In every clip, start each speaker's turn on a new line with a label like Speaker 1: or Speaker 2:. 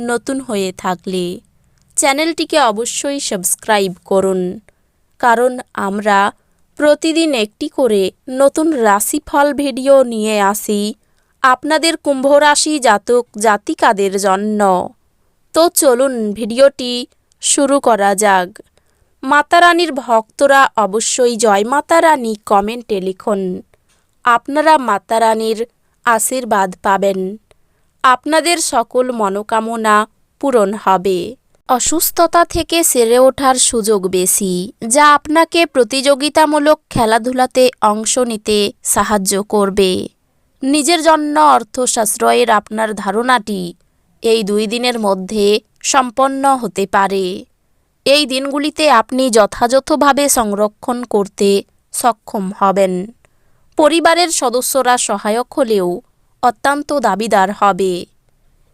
Speaker 1: নতুন হয়ে থাকলে চ্যানেলটিকে অবশ্যই সাবস্ক্রাইব করুন। কারণ আমরা প্রতিদিন একটি করে নতুন রাশিফল ভিডিও নিয়ে আসি আপনাদের কুম্ভ রাশি জাতক জাতিকাদের জন্য। তো চলুন ভিডিওটি শুরু করা যাক। মাতা রানীর ভক্তরা অবশ্যই জয় মাতা রানী কমেন্টে লিখুন। আপনারা মাতা রানীর আশীর্বাদ পাবেন। আপনাদের সকল মনোকামনা পূরণ হবে। অসুস্থতা থেকে সেরে ওঠার সুযোগ বেশি, যা আপনাকে প্রতিযোগিতামূলক খেলাধুলাতে অংশ নিতে সাহায্য করবে। নিজের জন্য অর্থ সাশ্রয়ের আপনার ধারণাটি এই দুই দিনের মধ্যে সম্পন্ন হতে পারে। এই দিনগুলিতে আপনি যথাযথভাবে সংরক্ষণ করতে সক্ষম হবেন। পরিবারের সদস্যরা সহায়ক হলেও অত্যন্ত দাবিদার হবে।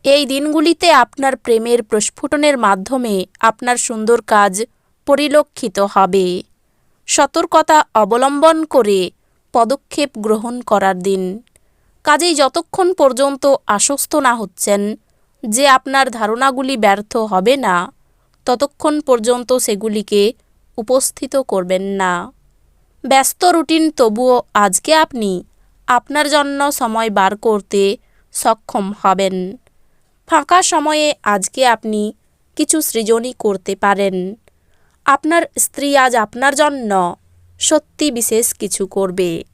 Speaker 1: এই দিনগুলিতে আপনার প্রেমের প্রস্ফুটনের মাধ্যমে আপনার সুন্দর কাজ পরিলক্ষিত হবে। সতর্কতা অবলম্বন করে পদক্ষেপ গ্রহণ করার দিন। কাজেই যতক্ষণ পর্যন্ত আশ্বস্ত না হচ্ছেন, যে আপনার ধারণাগুলি ব্যর্থ হবে না, ততক্ষণ পর্যন্ত সেগুলিকে উপস্থিত করবেন না। ব্যস্ত রুটিন তবুও আজকে আপনি আপনার জন্য সময় বার করতে সক্ষম হবেন। ফাঁকা সময়ে আজকে আপনি কিছু সৃজনই করতে পারেন। আপনার স্ত্রী আজ আপনার জন্য সত্যি বিশেষ কিছু করবে।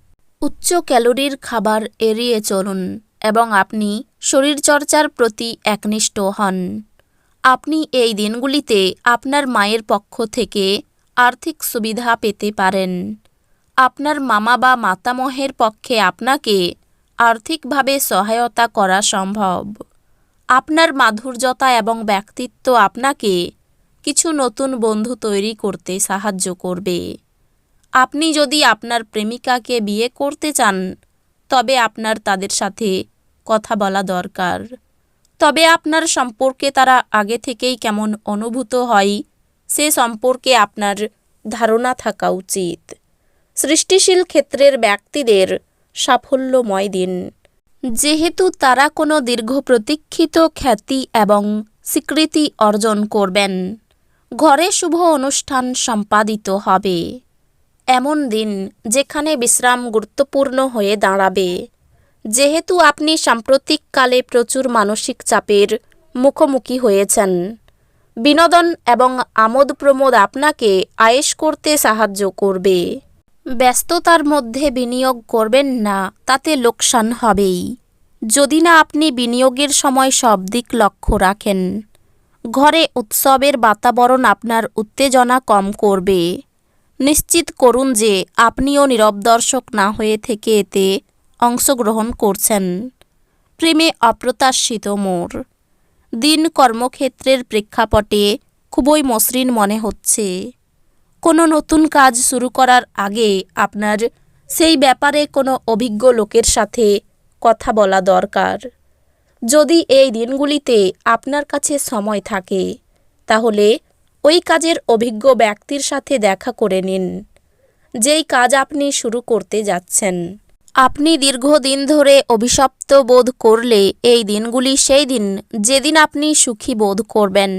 Speaker 1: উচ্চ ক্যালোরির খাবার এড়িয়ে চলুন এবং আপনি শরীরচর্চার প্রতি একনিষ্ঠ হন। আপনি এই দিনগুলিতে আপনার মায়ের পক্ষ থেকে আর্থিক সুবিধা পেতে পারেন। আপনার মামা বা মাতামহের পক্ষে আপনাকে আর্থিকভাবে সহায়তা করা সম্ভব। আপনার মাধুর্যতা এবং ব্যক্তিত্ব আপনাকে কিছু নতুন বন্ধু তৈরি করতে সাহায্য করবে। আপনি যদি আপনার প্রেমিকাকে বিয়ে করতে চান, তবে আপনার তাদের সাথে কথা বলা দরকার। তবে আপনার সম্পর্কে তারা আগে থেকেই কেমন অনুভূত হয়, সে সম্পর্কে আপনার ধারণা থাকা উচিত। সৃষ্টিশীল ক্ষেত্রের ব্যক্তিদের সাফল্যময় দিন। যেহেতু তারা কোনো দীর্ঘ প্রতীক্ষিত খ্যাতি এবং স্বীকৃতি অর্জন করবেন, ঘরে শুভ অনুষ্ঠান সম্পাদিত হবে। এমন দিন যেখানে বিশ্রাম গুরুত্বপূর্ণ হয়ে দাঁড়াবে। যেহেতু আপনি সাম্প্রতিককালে প্রচুর মানসিক চাপের মুখোমুখি হয়েছেন, বিনোদন এবং আমোদ প্রমোদ আপনাকে আয়েশ করতে সাহায্য করবে। ব্যস্ততার মধ্যে বিনিয়োগ করবেন না, তাতে লোকসান হবেই। যদি না আপনি বিনিয়োগের সময় সব দিক লক্ষ্য রাখেন। ঘরে উৎসবের বাতাবরণ আপনার উত্তেজনা কম করবে। নিশ্চিত করুন যে আপনিও নীরব দর্শক না হয়ে থেকে এতে অংশগ্রহণ করছেন। প্রেমে অপ্রত্যাশিত মোর দিন কর্মক্ষেত্রের প্রেক্ষাপটে খুবই মসৃণ মনে হচ্ছে। কোনো নতুন কাজ শুরু করার আগে আপনার সেই ব্যাপারে কোনো অভিজ্ঞ লোকের সাথে কথা বলা দরকার। যদি এই দিনগুলিতে আপনার কাছে সময় থাকে, তাহলে ওই কাজের অভিজ্ঞ ব্যক্তির সাথে দেখা করে নিন। যেই কাজ আপনি শুরু করতে যাচ্ছেন। আপনি দীর্ঘদিন ধরে অভিশপ্ত বোধ করলে এই দিনগুলি সেই দিন যেদিন আপনি সুখী বোধ করবেন।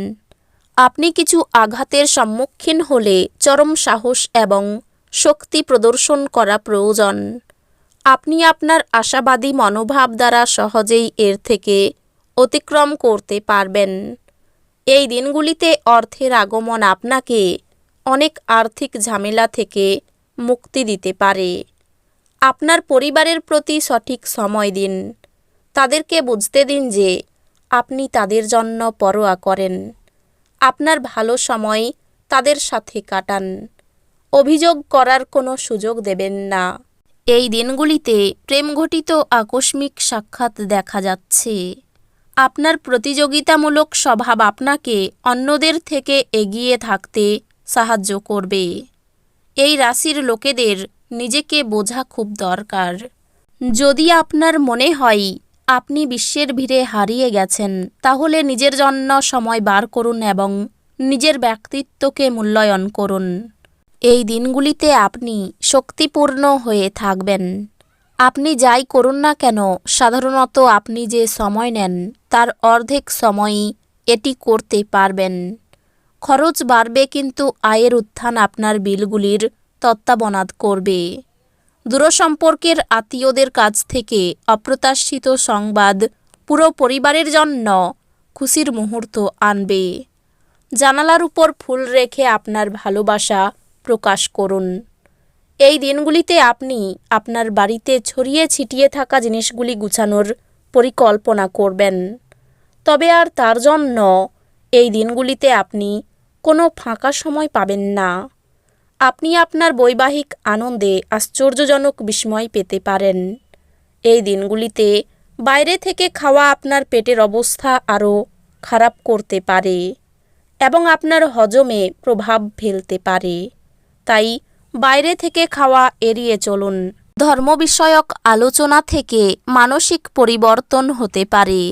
Speaker 1: আপনি কিছু আঘাতের সম্মুখীন হলে চরম সাহস এবং শক্তি প্রদর্শন করা প্রয়োজন। আপনি আপনার আশাবাদী মনোভাব দ্বারা সহজেই এর থেকে অতিক্রম করতে পারবেন। এই দিনগুলিতে অর্থের আগমন আপনাকে অনেক আর্থিক ঝামেলা থেকে মুক্তি দিতে পারে। আপনার পরিবারের প্রতি সঠিক সময় দিন। তাদেরকে বুঝতে দিন যে আপনি তাদের জন্য পরোয়া করেন। আপনার ভালো সময় তাদের সাথে কাটান। অভিযোগ করার কোনো সুযোগ দেবেন না। এই দিনগুলিতে প্রেমঘটিত আকস্মিক সাক্ষাৎ দেখা যাচ্ছে। আপনার প্রতিযোগিতামূলক স্বভাব আপনাকে অন্যদের থেকে এগিয়ে থাকতে সাহায্য করবে। এই রাশির লোকেদের নিজেকে বোঝা খুব দরকার। যদি আপনার মনে হয় আপনি বিশ্বের ভিড়ে হারিয়ে গেছেন, তাহলে নিজের জন্য সময় বার করুন এবং নিজের ব্যক্তিত্বকে মূল্যায়ন করুন। এই দিনগুলিতে আপনি শক্তিপূর্ণ হয়ে থাকবেন। আপনি যাই করুন না কেন, সাধারণত আপনি যে সময় নেন, তার অর্ধেক সময়ই এটি করতে পারবেন। খরচ বাড়বে কিন্তু আয়ের উত্থান আপনার বিলগুলির তত্ত্বাবনাদ করবে। দূরসম্পর্কের আত্মীয়দের কাছ থেকে অপ্রত্যাশিত সংবাদ পুরো পরিবারের জন্য খুশির মুহূর্ত আনবে। জানালার উপর ফুল রেখে আপনার ভালোবাসা প্রকাশ করুন। এই দিনগুলিতে আপনি আপনার বাড়িতে ছড়িয়ে ছিটিয়ে থাকা জিনিসগুলি গুছানোর পরিকল্পনা করবেন। তবে আর তার জন্য এই দিনগুলিতে আপনি কোনো ফাঁকা সময় পাবেন না। আপনি আপনার বৈবাহিক আনন্দে আশ্চর্যজনক বিস্ময় পেতে পারেন। এই দিনগুলিতে বাইরে থেকে খাওয়া আপনার পেটের অবস্থা আরও খারাপ করতে পারে এবং আপনার হজমে প্রভাব ফেলতে পারে। তাই বাইরে থেকে খাওয়া এড়িয়ে চলুন। ধর্ম বিষয়ক আলোচনা থেকে মানসিক পরিবর্তন হতে পারে।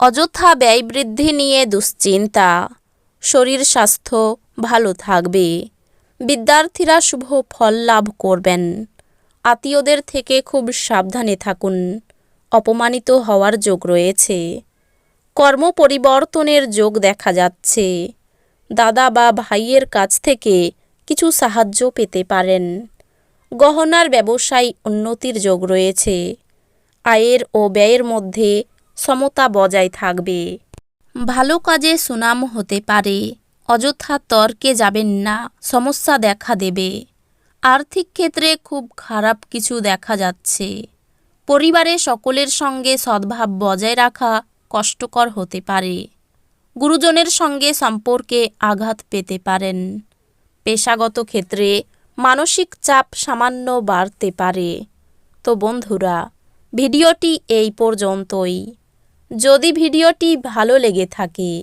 Speaker 1: অযথা ব্যয় বৃদ্ধি নিয়ে দুশ্চিন্তা। শরীর স্বাস্থ্য ভালো থাকবে। বিদ্যার্থীরা শুভ ফল লাভ করবেন। আত্মীয়দের থেকে খুব সাবধানে থাকুন। অপমানিত হওয়ার যোগ রয়েছে। কর্ম পরিবর্তনের যোগ দেখা যাচ্ছে। দাদা বা ভাইয়ের কাছ থেকে কিছু সাহায্য পেতে পারেন। গহনার ব্যবসায় উন্নতির যোগ রয়েছে। আয়ের ও ব্যয়ের মধ্যে সমতা বজায় থাকবে। ভালো কাজে সুনাম হতে পারে। অযথা তর্কে যাবেন না, সমস্যা দেখা দেবে। আর্থিক ক্ষেত্রে খুব খারাপ কিছু দেখা যাচ্ছে। পরিবারে সকলের সঙ্গে সদ্ভাব বজায় রাখা কষ্টকর হতে পারে। গুরুজনের সঙ্গে সম্পর্কে আঘাত পেতে পারেন। পেশাগত ক্ষেত্রে মানসিক চাপ সামান্য বাড়তে পারে। তো বন্ধুরা, ভিডিওটি এই পর্যন্তই। যদি ভিডিওটি ভালো লেগে থাকে